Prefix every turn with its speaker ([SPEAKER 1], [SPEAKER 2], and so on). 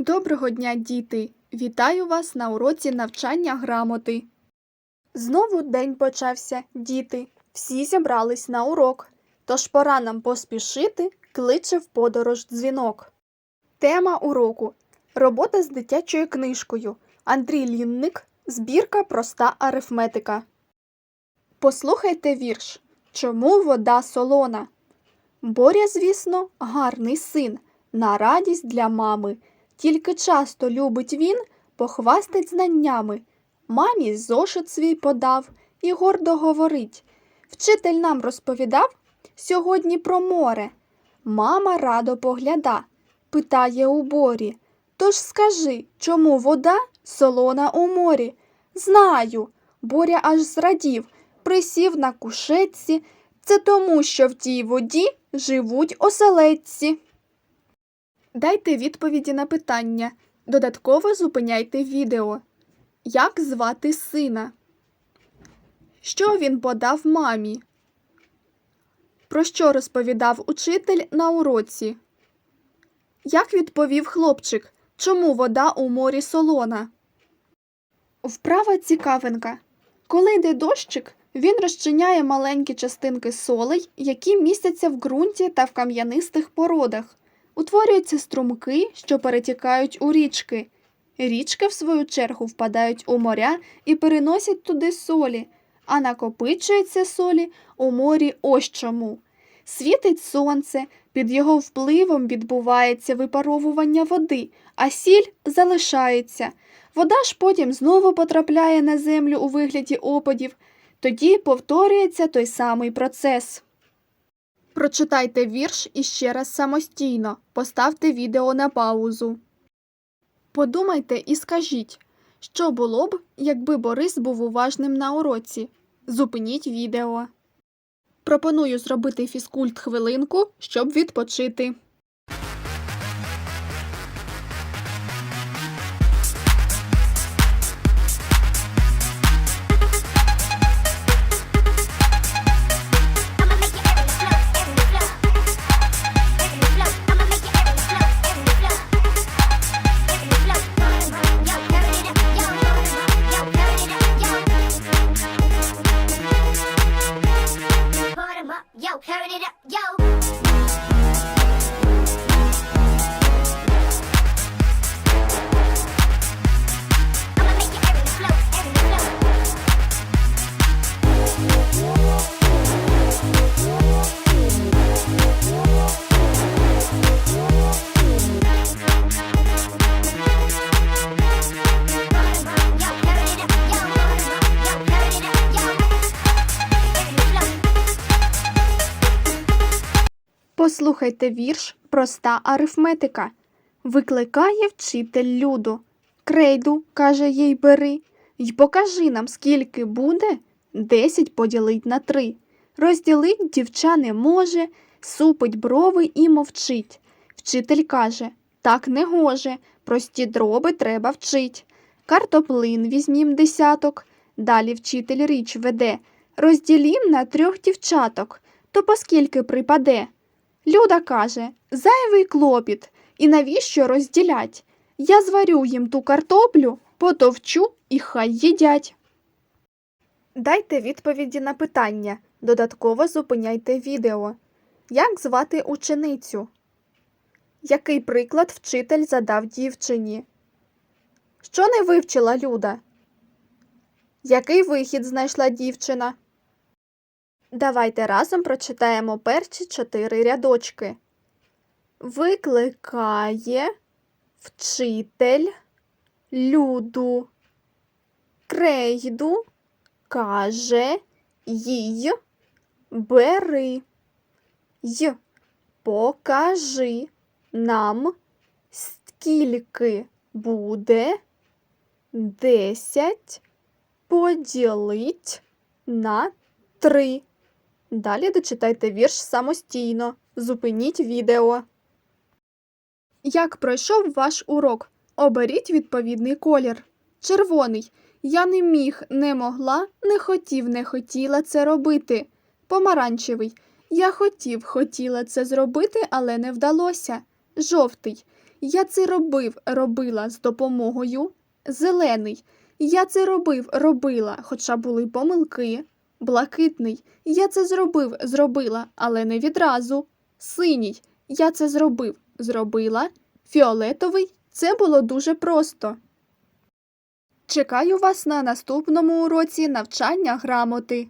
[SPEAKER 1] Доброго дня, діти! Вітаю вас на уроці навчання грамоти. Знову день почався, діти. Всі зібрались на урок. Тож пора нам поспішити, кличе в подорож дзвінок. Тема уроку Робота з дитячою книжкою. Андрій Лінник. Збірка Проста арифметика. Послухайте вірш. Чому вода солона? Боря, звісно, гарний син, на радість для мами. Тільки часто любить він похвастать знаннями. Мамі зошит свій подав і гордо говорить. Вчитель нам розповідав сьогодні про море. Мама радо погляда, питає у борі. Тож скажи, чому вода солона у морі? Знаю. Боря аж зрадів, присів на кушетці. Це тому, що в тій воді живуть оселедці. Дайте відповіді на питання. Додатково зупиняйте відео. Як звати сина? Що він подав мамі? Про що розповідав учитель на уроці? Як відповів хлопчик, чому вода у морі солона? Вправа цікавинка. Коли йде дощик, він розчиняє маленькі частинки солей, які містяться в ґрунті та в кам'янистих породах. Утворюються струмки, що перетікають у річки. Річки, в свою чергу, впадають у моря і переносять туди солі, а накопичуються солі у морі ось чому. Світить сонце, під його впливом відбувається випаровування води, а сіль залишається. Вода ж потім знову потрапляє на землю у вигляді опадів, тоді повторюється той самий процес. Прочитайте вірш іще раз самостійно, поставте відео на паузу. Подумайте і скажіть, що було б, якби Борис був уважним на уроці. Зупиніть відео. Пропоную зробити фізкульт хвилинку, щоб відпочити. Послухайте вірш Проста арифметика. Викликає вчитель люду. Крейду, каже їй бери, й покажи нам, скільки буде десять поділить на три. Розділить дівча не може, супить брови і мовчить. Вчитель каже так не гоже, прості дроби треба вчить. Картоплин візьмім десяток. Далі вчитель річ веде. Розділім на трьох дівчаток, то поскільки припаде. Люда каже зайвий клопіт, і навіщо розділять? Я зварю їм ту картоплю, потовчу і хай їдять. Дайте відповіді на питання. Додатково зупиняйте відео. Як звати ученицю? Який приклад вчитель задав дівчині? Що не вивчила Люда? Який вихід знайшла дівчина? Давайте разом прочитаємо перші чотири рядочки. Викликає вчитель люду. Крейду каже їй бери. Й покажи нам, скільки буде десять поділить на три. Далі дочитайте вірш самостійно. Зупиніть відео. Як пройшов ваш урок? Оберіть відповідний колір. Червоний. Я не міг, не могла, не хотів, не хотіла це робити. Помаранчевий. Я хотів, хотіла це зробити, але не вдалося. Жовтий. Я це робив, робила з допомогою. Зелений. Я це робив, робила, хоча були помилки. Блакитний. Я це зробив, зробила, але не відразу. Синій. Я це зробив, зробила. Фіолетовий. Це було дуже просто. Чекаю вас на наступному уроці навчання грамоти.